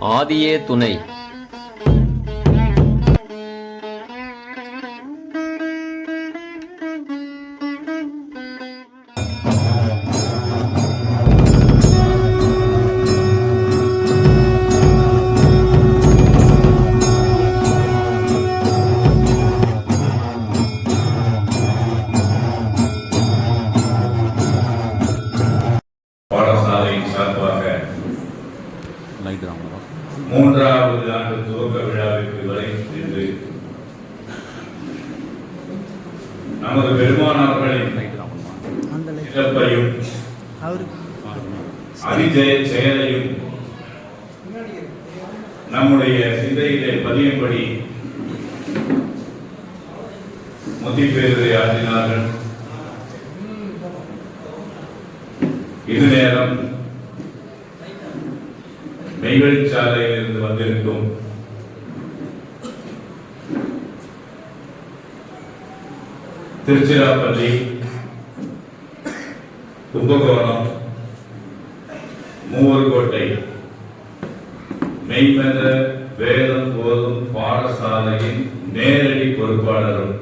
ஆதியே துணை. செயலையும் நம்முடைய சிந்தையிலே பதியும்படி முத்திப்பேருரை ஆற்றினார்கள். இது நேரம் நெய்வேலிச்சாலையில் இருந்து வந்திருக்கும். திருச்சிராப்பள்ளி கும்பகோணம் மூவர்கோட்டை. மெய்மத வேதம் போதும் பாடசாலையின் நேரடி பொறுப்பாளரும்.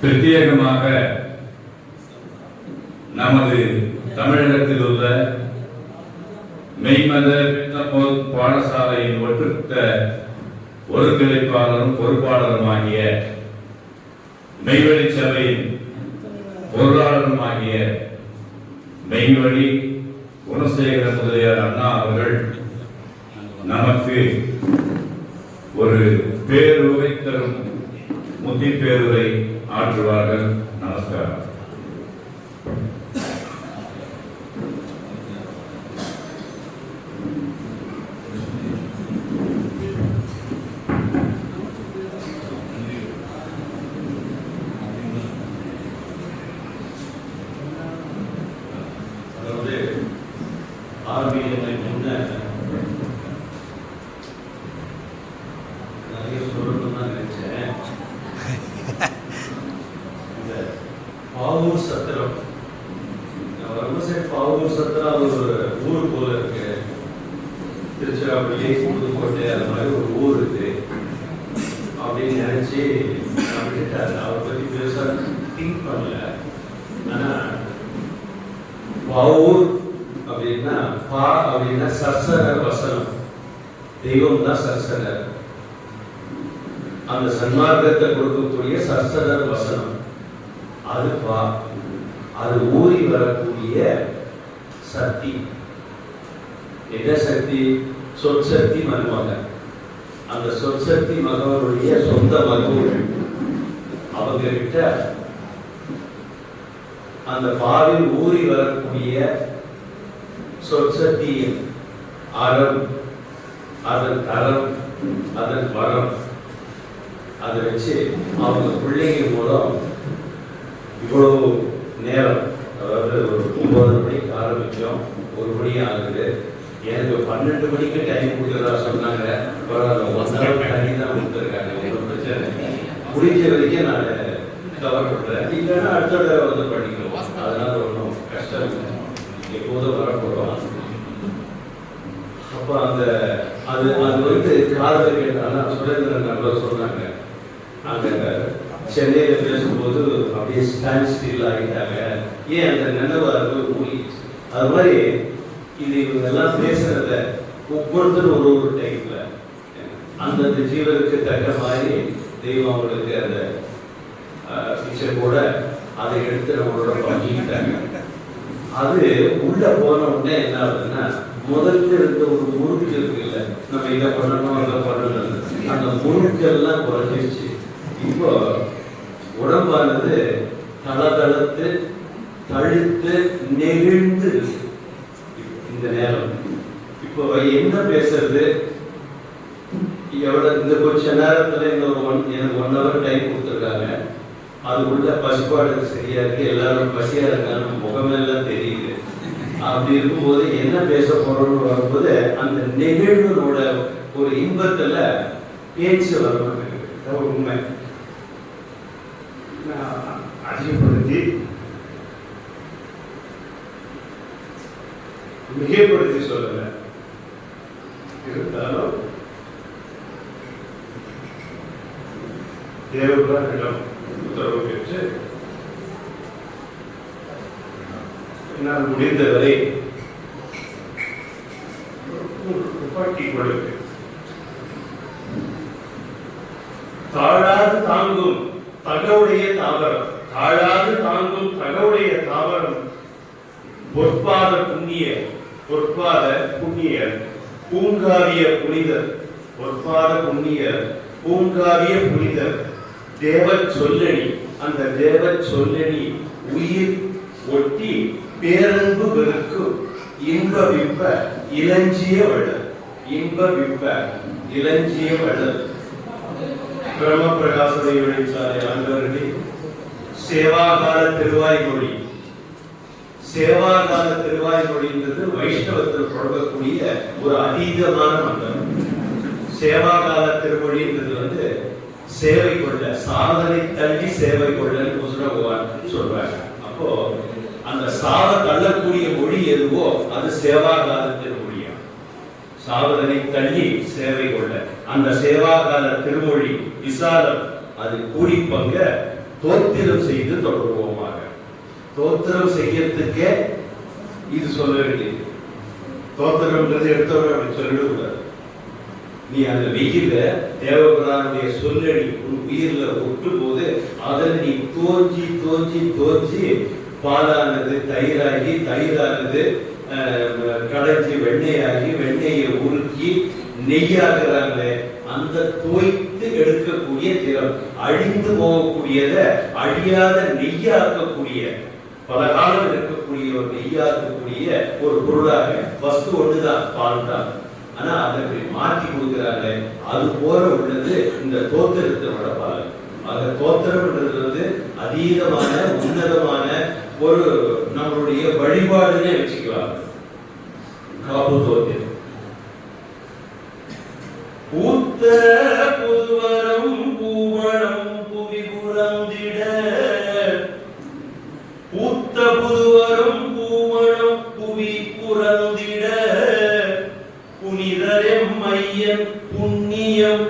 பிரத்யேகமாக நமது தமிழகத்தில் உள்ள மெய்மத வேதபோது பாடசாலையின் ஒட்டுத்த ஒருங்கிணைப்பாளரும் பொறுப்பாளருமாகிய மெய்வழி சபையின் பொருளாளருமாகிய மெய்வழி குணசேகர முதலியார் அண்ணா அவர்கள் நமக்கு ஒரு பேருரை தரும் முத்தி பேருரை ஆற்றுவார்கள். நமஸ்காரம் அதாவது ஆரம்பிக்கிறதுக்கு முன்ன நிறைய சொல்லணும்னு தான் நினைச்சேன் இந்த பாவூர் சத்திரம் நான் வரும்போது சரி பாவூர் சத்திரம் அது ஒரு ஊர் போல இருக்கு திருச்சிராப்பள்ளி புதுக்கோட்டை அது மாதிரி ஒரு ஊர் இருக்கு அப்படின்னு நினைச்சு நான் விட்டுட்டேன் அதை பத்தி பெருசா திங்க் பண்ணல ஆனா பவுர் அப்படின்னா பா அப்படின்னா சர்சனர் வசனம் தெய்வம் தான் சர்சனர் அந்த சன்மார்க்கத்தை கொடுக்கக்கூடிய சர்சனர் வசனம் அது பா அது ஊறி வரக்கூடிய சக்தி. என்ன சக்தி? சொற்சக்தி மருமகன் அந்த சொற்சக்தி மகவனுடைய சொந்த மகன் அவங்க கிட்ட அந்த பாவில் ஊறி வரக்கூடிய சொற்சக்தியின் அறம் அதன் தரம் அதன் வரம். அதை வச்சு அவங்க பிள்ளைங்க மூலம் இவ்வளவு நேரம் அதாவது ஒரு ஒன்பது மணிக்கு ஆரம்பித்தோம் ஒரு மணி ஆகுது. எனக்கு பன்னெண்டு மணிக்கு டைம் கொடுக்குறதா சொன்னாங்க. பரவாயில்ல ஒன் ஹவர் டைம் தான் கொடுத்துருக்காங்க. ஒன்றும் பிரச்சனை முடிஞ்ச வரைக்கும் நான் கவர் பண்ணுறேன் இல்லைன்னா அடுத்த தடவை வந்து படிக்கிறோம் அதனால ஒன்றும் கஷ்டம் இல்லை. எப்போதும் வரப்போகிறோம் அப்போ அந்த அது அது வந்து காரணம் கேட்டாலும் சுரேந்திரன் நல்லா சொன்னாங்க. அங்கே சென்னையில் பேசும்போது அப்படியே ஸ்டாண்ட் ஸ்டில் ஆகிட்டாங்க ஏன் அந்த நினைவார்வு ஊறி அது மாதிரி இது இவங்க எல்லாம் பேசுறத ஒவ்வொருத்தரும் ஒரு ஒரு டைப்ல அந்தந்த ஜீவனுக்கு தக்க மாதிரி தெய்வம் அவங்களுக்கு அந்த பிக்சர் கூட அதை எடுத்து நம்மளோட பங்கிக்கிட்டாங்க அது உள்ள போன உடனே என்ன ஆகுதுன்னா முதல்ல இருந்த ஒரு முறுக்கு இருக்குல்ல நம்ம இதை பண்ணணும் அதை பண்ணணும் அந்த முறுக்கெல்லாம் குறைஞ்சிருச்சு இப்போ உடம்பானது தளதளத்து தழுத்து நெகிழ்ந்து இந்த நேரம். இப்போ என்ன பேசுறது? எவ்வளவு இந்த கொஞ்ச நேரத்துல இந்த ஒரு ஒன் எனக்கு ஒன் ஹவர் டைம் கொடுத்துருக்காங்க. அது உள்ள பசிப்பாடு சரியா இருக்கு. எல்லாரும் பசியா இருக்காங்க. முகமெல்லாம் தெரியுது. அப்படி இருக்கும்போது என்ன பேச போறோம்னு வரும்போது அந்த நெகிழ்வுனோட ஒரு இன்பத்துல பேச்சு வரணும். உண்மை நான் அதிகப்படுத்தி மிகைப்படுத்தி சொல்லல இருந்தாலும் தேவபிரானிடம் உத்தரவு பெற்று என்னால் முடிந்தவரை ஒரு கொள்ளுங்கள் தாழாது தாங்கும் தகவுடைய தாவரம் தாழாது தாங்கும் தகவுடைய தாவரம் பொற்பாத புண்ணிய பொற்பாத புண்ணிய பூங்காவிய புனிதர் பொற்பாத புண்ணிய பூங்காவிய புனிதர் தேவ சொல்லணி அந்த தேவ சொல்லணி உயிர் ஒட்டி பேரன்பு இன்ப விப்ப இளஞ்சிய வளர் இன்ப விப்ப இளஞ்சிய வளர் பிரம்ம பிரகாசனை வெளிச்சாலை ஆண்டவர்களே சேவாகால திருவாய்மொழி. சேவாகால திருவாய்மொழின்றது வைஷ்ணவத்தில் தொடங்கக்கூடிய ஒரு அதீதமான மந்திரம் சேவாகால திருமொழின்றது வந்து சேவை கொள்ள சாதனை தள்ளி சேவை கொள்ளன்னு குசுர சொல்றாங்க அப்போ அந்த சாவ தள்ளக்கூடிய மொழி எதுவோ அது சேவாகால திருமொழியா சாவதனை தள்ளி சேவை கொள்ள. அந்த சேவாகால திருமொழி விசாலம் அது கூடி பங்க தோத்திரம் செய்து தொடர்வோமாக. தோத்திரம் செய்யறதுக்கே இது சொல்ல வேண்டியது. தோத்திரம்ன்றது எடுத்தவர் அப்படி சொல்லிடக்கூடாது நீ அந்த வெயில தேவபிரானுடைய சொல்லடி உன் உயிர்ல ஒட்டும் போது அதில் நீ தோஞ்சி தோஞ்சி தோஞ்சி பாலானது தயிராகி தயிரானது கடைஞ்சி வெண்ணெயாகி வெண்ணெயை உருக்கி நெய்யாகிறாங்க அந்த தோய்த்து எடுக்கக்கூடிய திறம் அழிந்து போகக்கூடியத அழியாத நெய்யாக்கக்கூடிய பல காலம் இருக்கக்கூடிய ஒரு நெய்யாக்கக்கூடிய ஒரு பொருளாக வஸ்து ஒன்றுதான் பால் தான் ஆனா அதை மாற்றி கொடுக்கிறாங்க அது போல உள்ளது இந்த தோத்திரத்தினோட பால். அந்த தோத்திரம்ன்றது வந்து அதீதமான உன்னதமான ஒரு நம்மளுடைய வழிபாடுன்னே வச்சுக்கலாம். காப்பு தோத்திரம் பூத்த புதுவரம் பூவனம் புவி புறந்திட உத்த புதுவரம் பூவனம் புவி புறந்திட புனிதரெம் மையன் புண்ணியம்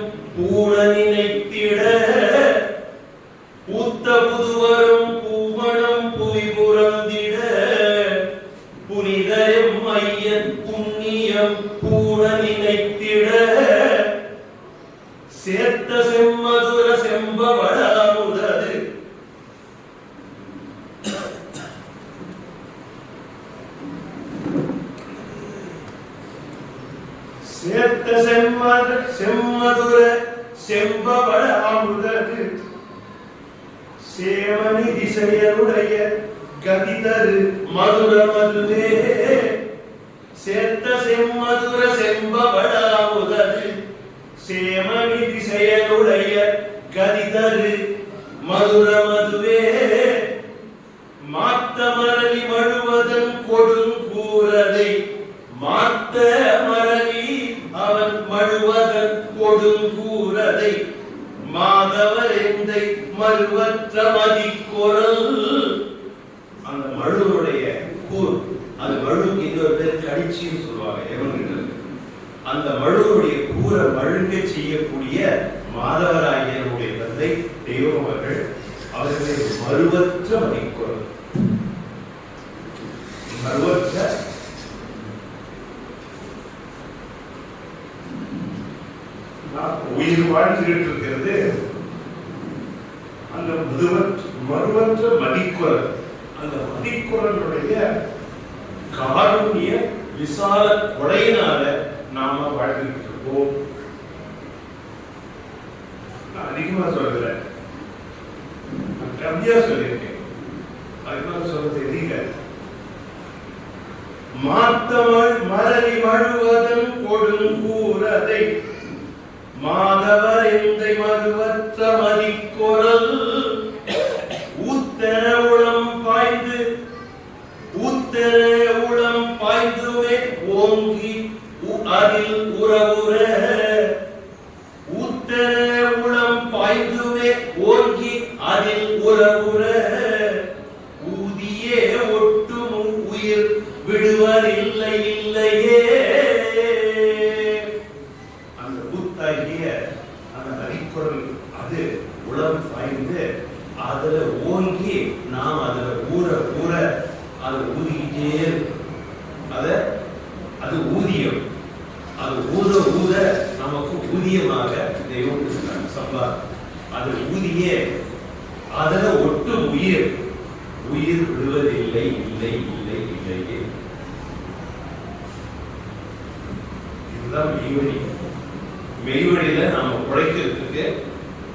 சேவனி திசையருடைய கதி தரு மதுர மதுரே. சேர்த்த செம்மதுர செம்பவள அமுதது சேமணி திசையருடைய கதிதரு மதுர மதுவே மாத்த மரளி மழுவதன் கொடுங்கூரதை மாத்த மரளி அவன் மழுவதன் கொடுங்கூரதை மாதவர் எந்தை மறுவற்ற மதிக்குரல் அந்த மழுவுடைய கூர் அந்த மழுவுக்கு இன்னொரு பேர் கடிச்சின்னு சொல்லுவாங்க எவன்கிட்ட அந்த மழுவுடைய கூரை மழுங்க செய்யக்கூடிய மாதவராயனுடைய தந்தை தெய்வம் அவர்கள் அவர்களை மறுவற்ற மதிக்குரல் மறுவற்ற உயிர் வாழ்ந்துகிட்டு இருக்கிறது. அந்த மறுவற்ற மதிக்குரல். அந்த மதிக்குரலுடைய காருண்ய விசால கொடையினால நாம வாழ்ந்துட்டு இருக்கோம் அதிகமா சொல்லல. கம்மியா சொல்லியிருக்கேன். அதிகமா சொல்ல தெரியல. மாத்தமள் மரளி மழுவதன் கொடுங்கூரதை மாதவர் எந்தை மறுவற்ற மதிக்குரல் ஊத்தன உளம் பாய்ந்து ஊத்தன உளம் பாய்ந்துவே ஓங்கி உ- அதில் உறவுற ஊத்தன உளம் பாய்ந்துவே ஓங்கி அதில் உறவுற ஊதியே ஒட்டும் உயிர் விடுவதில்லை இல்லையே அந்த புத்தாகிய அந்த நரிக்குரல் அது உளம் பாய்ந்து அதுல ஓங்கி நாம் அதுல ஊற ஊற அது ஊதிக்கிட்டே இருக்கும். அத அது ஊதியம் அது ஊத ஊத நமக்கு ஊதியமாக தெய்வம் கொடுத்தாங்க சம்பா அது ஊதிய. அதில் ஒட்டு உயிர். உயிர் விடுவதில்லை இல்லை இல்லை இல்லையே இதுதான் மெய்வழி. மெய்வழியில நாம உழைக்கிறதுக்கு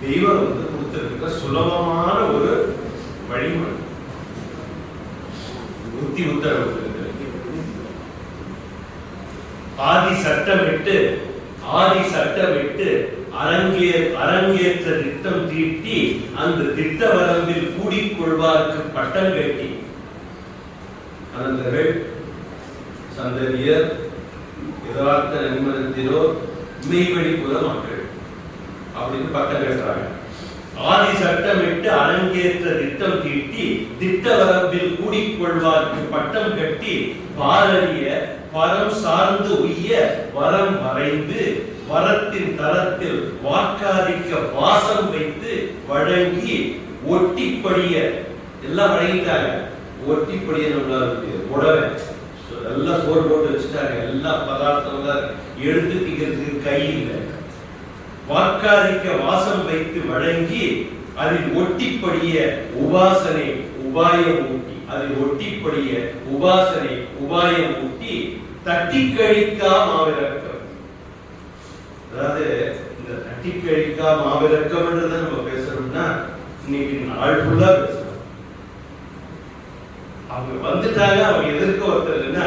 தெய்வம் வந்து கொடுத்துருக்க சுலபமான ஒரு வழிமுறை. புத்தி உத்தரவு இருக்கு. ஆதி சட்டமிட்டு ஆதி சட்டமிட்டு அரங்கே அரங்கேற்ற திட்டம் தீட்டி அந்த திட்ட வரம்பில் கூடிக்கொள்வார்க்கு பட்டம் கட்டி. அனந்தர்கள் சந்ததியர் யதார்த்த மெய்வழி மெய்வழிப்புற மக்கள் அப்படின்னு பட்டம் கட்டுறாங்க. ஆதி சட்டமிட்டு அரங்கேற்ற திட்டம் தீட்டி திட்ட வரம்பில் கூடிக்கொள்வார்க்கு பட்டம் கட்டி பாரதிய பரம் சார்ந்து உய்ய வரம் வரைந்து வரத்தின் தரத்தில் வாக்காதிக்க வாசம் வைத்து வழங்கி ஒட்டிப்படிய எல்லாம் வழங்கிட்டாங்க. ஒட்டிப்படிய நல்ல உடவை எல்லாம் சோறு போட்டு வச்சுட்டாங்க. எல்லா பதார்த்தம் தான் எடுத்து திங்கிறதுக்கு கை இல்லை. வாக்காதிக்க வாசம் வைத்து வழங்கி அதில் ஒட்டிப்படிய உபாசனை உபாயம் ஊட்டி. அதில் ஒட்டிப்படிய உபாசனை உபாயம் ஊட்டி தட்டி கழிக்கா மாவிரக்கம் அதாவது இந்த தட்டி கழிக்கா மாவிரக்கம்ன்றதை நம்ம பேசுறோம்னா இன்னைக்கு நாள் ஃபுல்லா பேசுறோம். அவங்க வந்துட்டாங்க அவங்க எதிர்க்க ஒருத்தர் இல்லைன்னா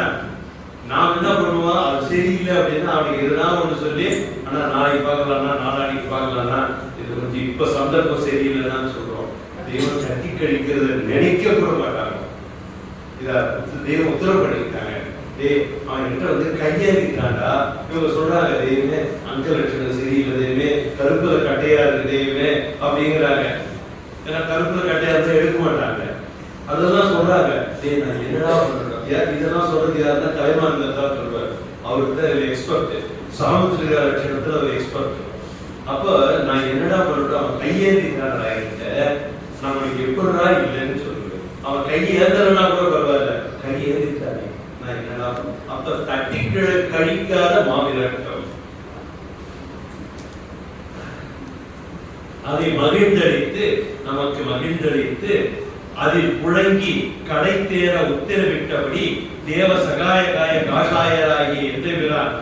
நாம் என்ன பண்ணுவோம் அது சரியில்லை அப்படின்னா அவனுக்கு எதுனா ஒண்ணு சொல்லி ஆனா நாளைக்கு பார்க்கலாம்னா நாளானிக்கு பார்க்கலாம்னா இது கொஞ்சம் இப்ப சந்தர்ப்பம் சரியில்லைன்னு சொல்றோம். தெய்வம் தட்டி கழிக்கிறத நினைக்க கூட மாட்டாங்க. இத தெய்வம் உத்தரவு டே அவன்கிட்ட அவன் கிட்ட வந்து கையேறிட்டான்டா இவங்க சொல்றாங்க தெய்வமே அங்க லட்சணம் சரியில்லை தெய்வமே கருப்புல கட்டையா இருக்கு தெய்வமே அப்படிங்கிறாங்க. ஏன்னா கருப்புல கட்டையா இருந்தா எடுக்க மாட்டாங்க. அதெல்லாம் சொல்றாங்க. டேய் நான் என்னடா பண்றேன்? இதெல்லாம் சொல்றது யாருன்னா கலைமான்கள் தான் சொல்றாரு. அவர்கிட்ட எக்ஸ்பர்ட் சாமுத்திரிகா லட்சணத்துல அவர் எக்ஸ்பர்ட் அப்ப நான் என்னடா பண்றேன்? அவன் கையேந்திக்கிறான் என்கிட்ட. நம்மளுக்கு எப்படிடா இல்லைன்னு சொல்லுவேன். அவன் கை ஏத்தலன்னா கூட பரவாயில்ல கை ஏந்திட்டானே நான் என்னடா பண்ண- அப்ப தட்டி கழிக்காத மாவிலக்கம் அதை மகிழ்ந்தளித்து நமக்கு மகிழ்ந்தளித்து அதில் புழங்கி கடை தேர உத்தரவிட்டபடி தேவ சகாயகாய காஷாயராகிய எந்தபிரான்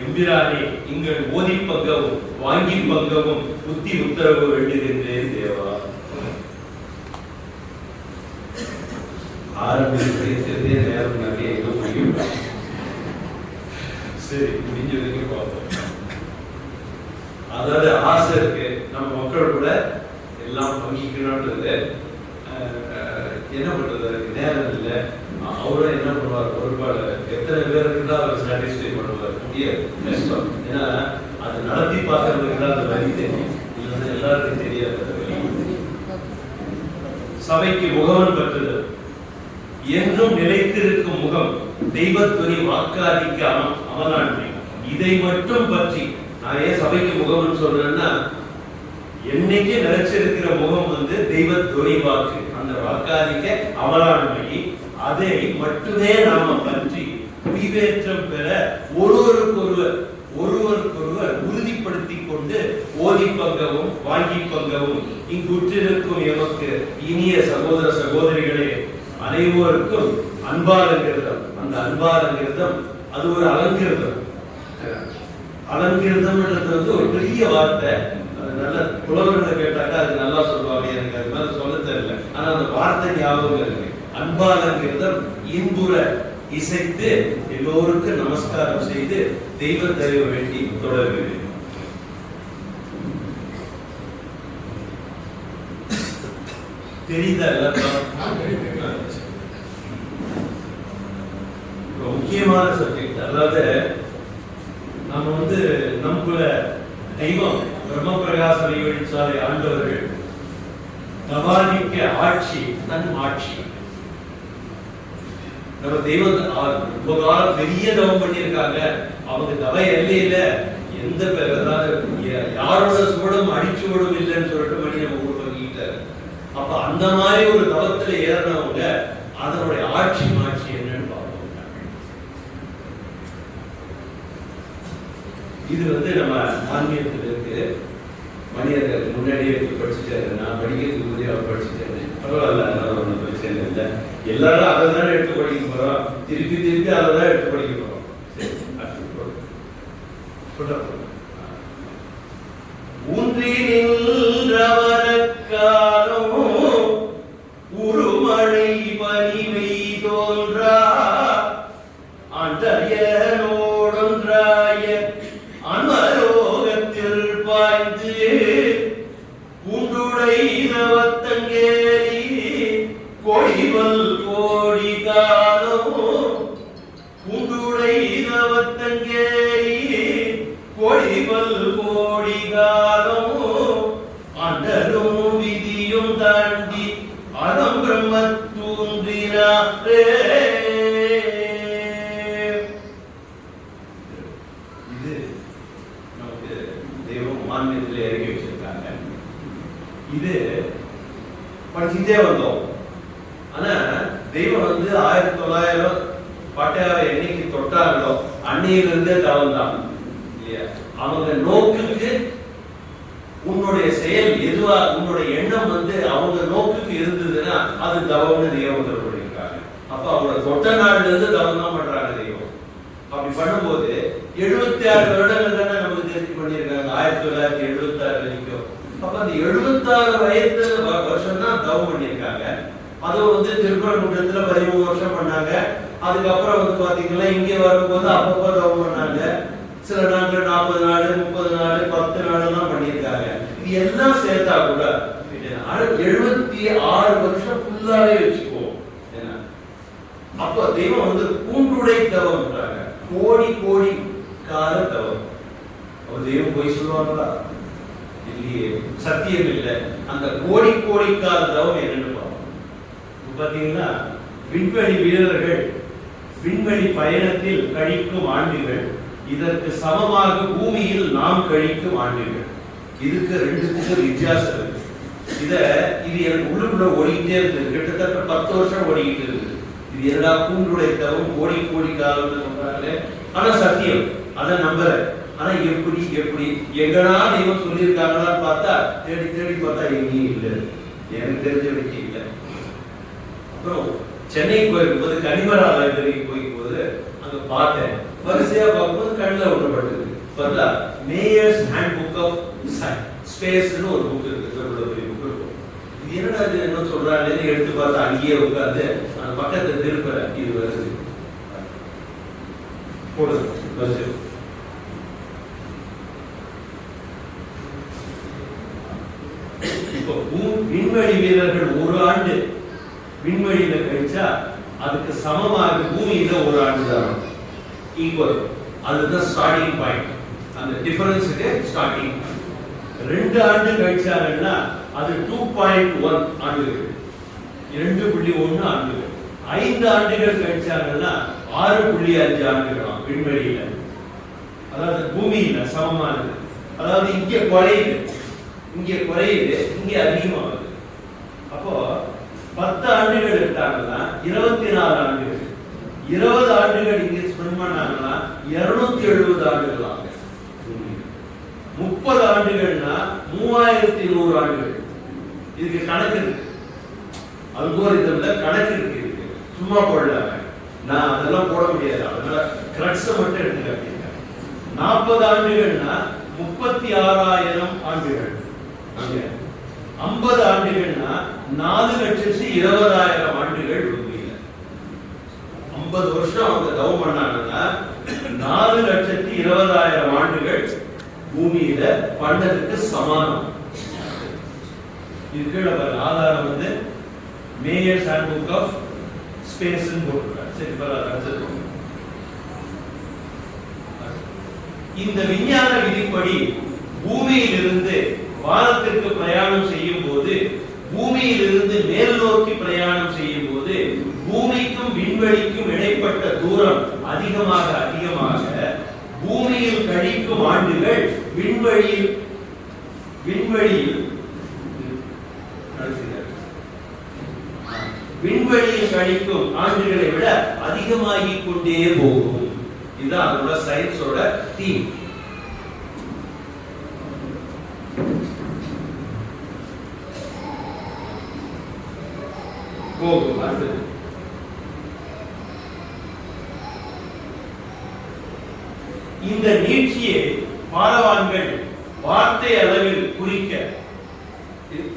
எம்பிரானே இங்கள் ஓதி பங்கவும் வாங்கி பங்கவும் புத்தி உத்தரவு வேண்டுகின்றேன் தேவா. ஆரம்பித்து அதாவது ஆசை இருக்கு. நம்ம மக்கள் கூட எல்லாம் பங்கிக்கணும்ன்றது என்ன பண்றது? நேரம் இல்லை. அவரும் என்ன பண்ணுவார்? பொறுப்பாடு எத்தனை பேருக்கு தான் அவர் சாட்டிஸ்ஃபை பண்ணுவார். முடியாது. கஷ்டம். ஏன்னா அது நடத்தி பார்க்கறதுக்கு தான் அந்த வழி தெரியும். இல்லைன்னா எல்லாருக்கும் தெரியாது. சபைக்கு முகவன் பெற்றது என்றும் நிலைத்திருக்கும் முகம் தெய்வத்துறை வாக்காதிக்க அம அமலாண்மை. இதை மட்டும் பற்றி நான் ஏன் சபைக்கு முகம்னு சொல்றேன்னா என்னைக்கு நிலைச்சிருக்கிற முகம் வந்து தெய்வ துணை வாக்கு. அந்த வாக்காதிக்க அவலாண்மை அதை மட்டுமே நாம பற்றி விவேற்றம் பெற ஒருவருக்கொருவர் ஒருவருக்கொருவர் உறுதிப்படுத்திக் கொண்டு ஓதி பங்கவும் வாங்கி பங்கவும் இங்கு உற்றிருக்கும் எமக்கு இனிய சகோதர சகோதரிகளே அனைவருக்கும் அன்பாலங்கிருதம் அந்த அன்பாலங்கிருதம் அது ஒரு அலங்கிருதம். அலங்கிருதம்ன்றது வந்து ஒரு பெரிய வார்த்தை. நல்ல புலவர்களை கேட்டாக்கா அது நல்லா சொல்லுவாங்க. எனக்கு அது மேல சொல்ல தெரியல. ஆனா அந்த வார்த்தை ஞாபகம் இருக்கு. அன்பாலங்கிருதம் இன்புற இசைத்து எல்லோருக்கும் நமஸ்காரம் செய்து தெய்வ தெய்வ வேண்டி தொடர்கிறேன் தெரியுதா முக்கியமான சப்ஜெக்ட் அதாவது நம்ம வந்து நம்மள தெய்வம் பிரம்ம பிரகாச வழிவழிச்சாலை ஆண்டவர்கள் நவாதிக்க ஆட்சி தன் ஆட்சி. நம்ம தெய்வம் ரொம்ப காலம் பெரிய தவம் பண்ணியிருக்காங்க. அவங்க தவ எல்லையில எந்த பேர் அதாவது யா- யாரோட சுவடும் அடிச்சுவடும் இல்லைன்னு சொல்லிட்டு மணி நம்ம உருவாக்கிட்டார் அப்ப அந்த மாதிரி ஒரு தவத்துல ஏறினவங்க அதனுடைய ஆட்சி இது வந்து நம்ம ஆன்மீகத்தில் இருக்கு. மணியர்கள் முன்னாடியே எடுத்து படிச்சுட்டாரு நான் படிக்கிறதுக்கு முன்னாடி அவர் படிச்சுட்டாரு பரவாயில்ல அதனால ஒன்றும் பிரச்சனை இல்லை. எல்லாரும் அதை தானே எடுத்து படிக்க போறோம். திருப்பி திருப்பி அதை தான் எடுத்து படிக்க போறோம். சரி, ஊன்றி தெய்வம் மாநிலத்தில் இறங்கி வச்சிருக்காங்க. இது படிச்சுட்டே வந்தோம். ஆனா தெய்வம் வந்து ஆயிரத்தி தொள்ளாயிரம் பட்டையார என்னைக்கு தொட்டார்களோ அன்னையிலிருந்தே தவம் தான். இல்லையா? அவங்க நோக்குக்கு உன்னுடைய செயல் எதுவா உன்னுடைய எண்ணம் வந்து அவங்க நோக்குக்கு இருந்ததுன்னா அது தவம்னு தெய்வம் சொல்லியிருக்காங்க. அப்ப அவங்கள தொட்ட நாள்ல இருந்து தவம் தான் பண்றாங்க தெய்வம். அப்படி பண்ணும்போது எழுபத்தி ஆறு வருடங்கள் தானே பண்ணியிருக்காங்க ஆயிரத்தி தொள்ளாயிரத்தி எழுபத்தி ஆறு வரைக்கும். அப்ப அந்த எழுபத்தாறு வயது வருஷம் தான் தவம் பண்ணியிருக்காங்க. அதுவும் வந்து திருப்பரங்குன்றத்துல பதிமூணு வருஷம் பண்ணாங்க. அதுக்கப்புறம் வந்து பாத்தீங்கன்னா இங்க வரும்போது அப்பப்போ தவம் பண்ணாங்க. சில நாட்கள் நாற்பது நாள் முப்பது நாள் பத்து நாள் எல்லாம் பண்ணியிருக்காங்க. இது எல்லாம் சேர்த்தா கூட எழுபத்தி ஆறு வருஷம் ஃபுல்லாவே வச்சுக்குவோம். என்ன அப்போ தெய்வம் வந்து பூண்டுடை தவம்ன்றாங்க. கோடி கோடி கால தவம். தெய்வம் போய் சொல்லுவாங்களா? இல்லையே. சத்தியம் இல்லை அந்த கோடி கோடிக்கால தவம் என்னன்னு பார்த்தீங்கன்னா விண்வெளி வீரர்கள் விண்வெளி பயணத்தில் கழிக்கும் ஆண்டுகள். இதற்கு சமமாக பூமியில் நாம் கழிக்கும் ஆண்டுகள். இதுக்கு ரெண்டுத்துக்கும் வித்தியாசம் இருக்கு. இத இது எனக்கு உள்ளுக்குள்ள ஓடிக்கிட்டே இருக்கு. கிட்டத்தட்ட பத்து வருஷம் ஓடிக்கிட்டு இருக்கு. இது எல்லா கூண்டுடைய தவம் கோடி கோடி காலம்னு சொல்றாங்களே. ஆனா சத்தியம். அதை நம்புறேன் ஆனா எப்படி எப்படி? எங்கடா தெய்வம் சொல்லியிருக்காங்களான்னு பார்த்தா தேடி தேடி பார்த்தா எங்கேயும் இல்லை. எனக்கு தெரிஞ்ச வரைக்கும் இல்லை. அப்புறம் சென்னை போயிருக்கும்போது கனிமரா லைப்ரரிக்கு போயிருக்கும்போது அங்க பார்த்தேன். வரிசையா பார்க்கும்போது கண்ணில் ஒன்றப்பட்டது பார்த்தா மேயர்ஸ் ஹேண்ட் புக் ஆஃப் ஸ்பேஸ்னு ஒரு புக் இருக்கு. இவ்வளவு பெரிய புக் இருக்கும் இது என்னடா இது? என்ன சொல்றாங்கன்னு எடுத்து பார்த்தா அங்கேயே உட்கார்ந்து அந்த பக்கத்தை திருப்ப இது வருது போடுது பஸ் இப்போ பூ- விண்வெளி வீரர்கள் ஒரு ஆண்டு விண்வெளியில கழிச்சா அதுக்கு சமமாக பூமியில ஒரு ஆண்டு தான் ஈக்குவல் அதுதான் ஸ்டார்டிங் பாயிண்ட் அந்த டிஃபரன்ஸுக்கு ஸ்டார்டிங் ரெண்டு ஆண்டு கழிச்சாங்கன்னா அது டூ பாயிண்ட் ஒன் ஆண்டுகள். இரண்டு புள்ளி ஒன்று ஆண்டுகள். ஐந்து ஆண்டுகள் கழிச்சாங்கன்னா ஆறு புள்ளி அஞ்சு ஆண்டுகளாம் விண்வெளியில. அதாவது பூமியில சமமானது. அதாவது இங்கே குறையுது. இங்கே குறையுது. இங்கே அதிகமாகுது. பத்து ஆண்டுகள் எடுத்தாங்கன்னா இருபத்தி நாலு ஆண்டுகள். இருபது ஆண்டுகள் இங்கே ஸ்பெண்ட் பண்ணாங்கன்னா இருநூத்தி எழுபது ஆண்டுகள்? ஆகும் முப்பது ஆண்டுகள்னா மூவாயிரத்தி நூறு ஆண்டுகள். இதுக்கு கணக்கு இருக்கு. அல்கோரிதம்ல கணக்கு இருக்கு இதுக்கு. சும்மா போடல நான் அதெல்லாம் போட முடியாது. அதனால கிரட்ஸை மட்டும் எடுத்துக்க நாற்பது ஆண்டுகள்னா முப்பத்தி ஆறாயிரம் ஆண்டுகள். ஐம்பது ஆண்டுகள்னா நாலு லட்சத்தி இருபதாயிரம் ஆண்டுகள் பூமியில ஐம்பது வருஷம் அவங்க தவம் பண்ணாங்கன்னா நாலு லட்சத்தி இருபதாயிரம் ஆண்டுகள் பூமியில பண்ணதுக்கு சமானம் இதுக்கு கீழே ஆதாரம் வந்து Myers handbook of space போட்டிருக்காரு. சரி பரவாயில்ல இந்த விஞ்ஞான விதிப்படி பூமியிலிருந்து வானத்திற்கு பிரயாணம் செய்யும் போது பூமியிலிருந்து மேல் நோக்கி பிரயாணம் செய்யும் போது பூமிக்கும் விண்வெளிக்கும் இடைப்பட்ட தூரம் அதிகமாக பூமியில் கழிக்கும் ஆண்டுகள் விண்வெளியில் விண்வெளியில் விண்வெளியில் கழிக்கும் ஆண்டுகளை விட அதிகமாகிக் கொண்டே போகும். இதுதான் அதோட சயின்ஸோட தீம் போகும் அடுத்தது இந்த நீட்சியை பாலவான்கள் வார்த்தை அளவில் குறிக்க.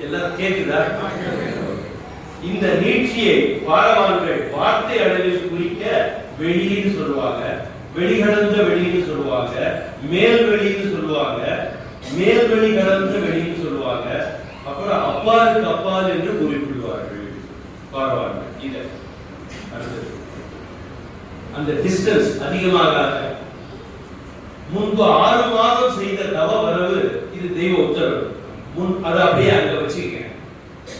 எல்லாரும் கேட்குதா இந்த நீட்சியை பாலவான்கள் வார்த்தை அளவில் குறிக்க வெளியின்னு சொல்லுவாங்க. வெளிகடந்த வெளின்னு சொல்லுவாங்க. மேல் வெளின்னு சொல்லுவாங்க. மேல் வெளி கடந்த வெளின்னு சொல்லுவாங்க. அப்புறம் அப்பாருக்கு அப்பால் என்று குறிப்பிடுவார்கள் பாலவான்கள் இதை அந்த டிஸ்டன்ஸ் அதிகமாக முன்பு ஆறு மாதம் செய்த தவ வரவு இது தெய்வ உத்தரவு. முன் அதை அப்படியே அங்க வச்சுக்க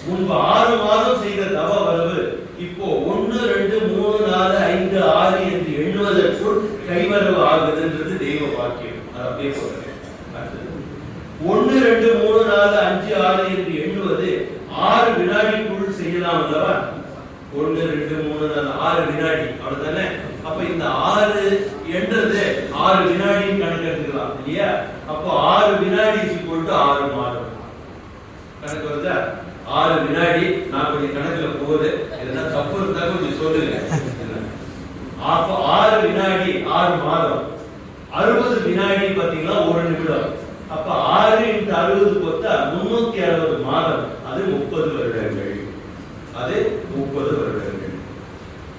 முன்பு ஆறு மாதம் செய்த தவ வரவு இப்போ ஒன்று ரெண்டு மூணு நாலு ஐந்து ஆறு என்று எண்ணுவதற்குள் கைவரவு ஆகுதுன்றது தெய்வ வாக்கியம். அது அப்படியே போடுறேன் ஒன்று ரெண்டு மூணு நாலு அஞ்சு ஆறு என்று எண்ணுவது ஆறு வினாடிக்குள் செய்யலாம் அல்லவா? ஒன்று ரெண்டு மூணு நாலு ஆறு வினாடி. அவ்வளவுதானே? அப்ப இந்த ஆறு என்றது ஆறு வினாடின்னு கணக்கு எடுத்துக்கலாம் இல்லையா அப்போ ஆறு வினாடி போட்டு ஆறு மாதம் கணக்கு வருதா ஆறு வினாடி நான் கொஞ்சம் கணக்குல போகுது. இதெல்லாம் தப்பு இருந்தா கொஞ்சம் சொல்லுங்க. அப்போ ஆறு வினாடி ஆறு மாதம். அறுபது வினாடி பாத்தீங்கன்னா ஒரு நிமிடம். அப்ப ஆறு இன்ட்டு அறுபது பார்த்தா முன்னூத்தி அறுபது மாதம். அது முப்பது வருடங்கள். அது முப்பது வருடங்கள்.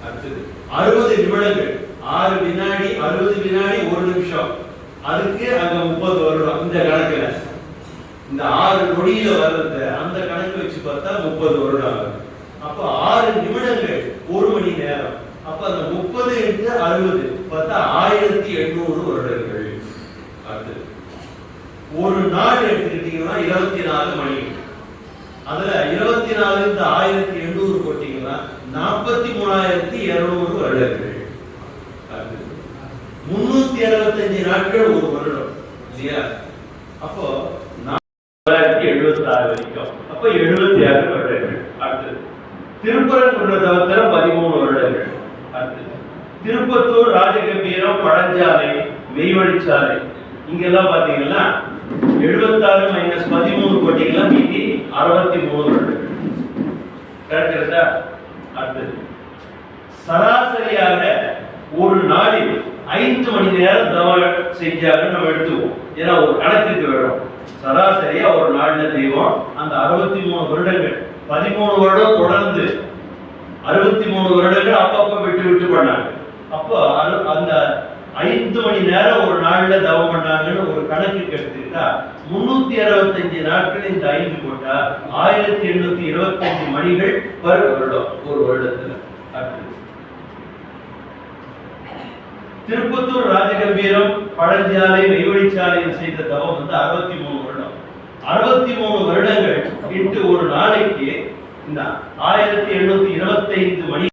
அடுத்தது அறுபது நிமிடங்கள். ஆறு வினாடி அறுபது வினாடி ஒரு நிமிஷம். அதுக்கு அங்க முப்பது வருடம். இந்த கணக்குல. இந்த ஆறு நொடியில வர்றத அந்த கணக்கு வச்சு பார்த்தா முப்பது வருடம் ஆகுது. அப்ப ஆறு நிமிடங்கள் ஒரு மணி நேரம். அப்ப அந்த முப்பது இன்ட்டு அறுபது பார்த்தா ஆயிரத்தி எண்ணூறு வருடங்கள். அடுத்தது. ஒரு நாள் எடுத்துக்கிட்டீங்கன்னா இருபத்தி நாலு மணி. அதுல இருபத்தி நாலு இருந்து ஆயிரத்தி எண்ணூறு போட்டீங்கன்னா நாற்பத்தி மூணாயிரத்தி இருநூறு வருடங்கள். முன்னூத்தி அறுபத்தஞ்சு நாட்கள் ஒரு வருடம் இல்லையா? அப்போ வரைக்கும். அப்ப எழுபத்தி ஆறு வருடங்கள் அடுத்தது. திருப்பரங்குன்ற தவத்திரம் பதிமூணு வருடங்கள் அடுத்தது. திருப்பத்தூர் ராஜகம்பீரம் பழஞ்சாலை மெய்வழிச்சாலை. இங்கெல்லாம் பாத்தீங்கன்னா எழுபத்தாறு மைனஸ் பதிமூணு போட்டீங்கன்னா மீதி அறுபத்தி மூணு வருடங்கள் கரெக்ட் அடுத்தது. சராசரியாக ஒரு நாளில் ஐந்து மணி நேரம் தவ செஞ்சாலும் நம்ம எடுத்துவோம் ஏன்னா ஒரு கணக்குக்கு வேணும். சராசரியா ஒரு நாள்ல தெய்வம். அந்த அறுபத்தி மூணு வருடங்கள் பதிமூணு வருடம் தொடர்ந்து அறுபத்தி மூணு வருடங்கள் அப்பப்ப விட்டு விட்டு பண்ணாங்க. அப்போ அந்த ஐந்து மணி நேரம் ஒரு நாள்ல தவம் பண்ணாங்கன்னு ஒரு கணக்கு எடுத்துக்கிட்டா முன்னூத்தி அறுபத்தஞ்சு நாட்கள் இந்த ஐந்து போட்டா ஆயிரத்தி எண்ணூத்தி இருபத்தஞ்சு மணிகள் பர் வருடம் ஒரு வருடத்துல. திருப்பத்தூர் ராஜகம்பீரம் பழஞ்சாலை மெய்வழிச்சாலையில் செய்த தவம் வந்து அறுபத்தி மூணு அறுபத்தி மூணு வருடங்கள் இன்று ஒரு நாளைக்கு இந்த ஆயிரத்தி எழுநூத்தி இருபத்தைந்து மணி